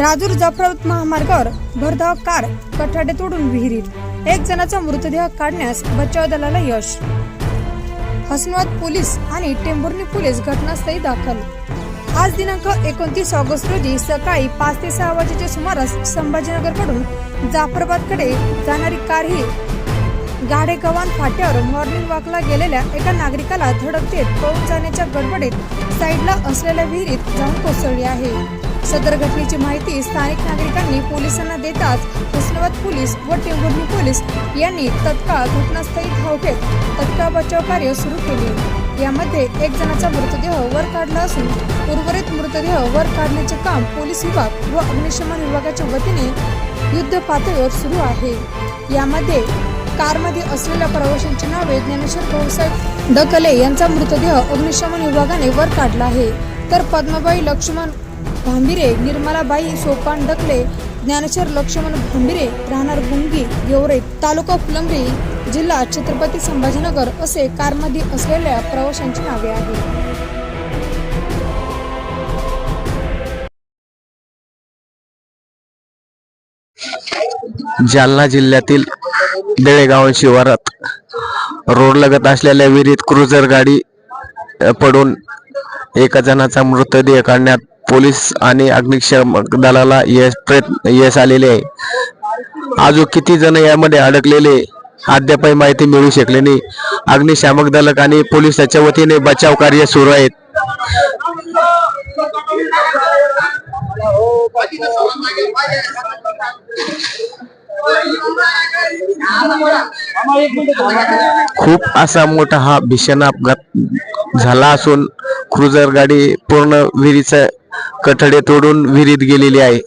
राजूर जाफराबाद महामार्गावर भरधाव कार कठाडे तोडून विहिरीत. एक जणाचा मृतदेह काढण्यास बचाव दलाला यश. हसनवाद पोलीस आणि टेंभुर्णी पोलीस घटनास्थळी दाखल. आज दिनांक एकोणतीस ऑगस्ट रोजी सकाळी पाच ते सहा वाजेच्या सुमारास संभाजीनगरकडून जाफराबादकडे जाणारी कार ही गाडेगव्हाण फाट्यावर मॉर्निंग वॉकला गेलेल्या एका नागरिकाला धडक देत पळून जाण्याच्या गडबडीत साईडला असलेल्या विहिरीत जाऊन कोसळली आहे. सदर घटनेची माहिती स्थानिक नागरिकांनी पोलिसांना देताच हुस्नाबाद पोलीस व टेंभुर्णी पोलीस यांनी तत्काळ घटनास्थळी धाव घेत तत्काळ बचाव कार्य सुरू केले. यामध्ये एक जणाचा मृतदेह वर काढला असून उर्वरित मृतदेह वर काढण्याचे काम पोलीस विभाग व अग्निशमन विभागाच्या वतीने युद्ध पातळीवर सुरू आहे. यामध्ये कारमध्ये असलेल्या प्रवाशांची नावे ज्ञानेश्वर भाऊसाहेब दकले यांचा मृतदेह अग्निशमन विभागाने वर काढला आहे. तर पद्माबाई लक्ष्मण भांबिरे निर्मलाबाई सोपान डकले ज्ञानेश्वर लक्ष्मण भांबिरे राहणार गुंगी गेवरे तालुका फुलंब्री जिल्हा छत्रपती संभाजीनगर असे कारमध्ये असलेल्या प्रवाशांची नावे आहेत. जालना जिल्ह्यातील देळेगाव शिवारात रोड लगत असलेल्या विहिरीत क्रुझर गाडी पडून एका जणाचा मृतदेह काढण्यात पोलीस आणि अग्निशमक दलाला यश प्रयत्न यश आलेले आहे. अजून किती जण यामध्ये अडकलेले अद्यापही माहिती मिळू शकले नाही. अग्निशामक दलक आणि पोलिसाच्या वतीने बचाव कार्य सुरू आहेत. खूप असा मोठा हा भीषण अपघात झाला असून क्रुझर गाडी पूर्ण विहिरीचा कठडे तोडून विहिरीत गेलेली आहे.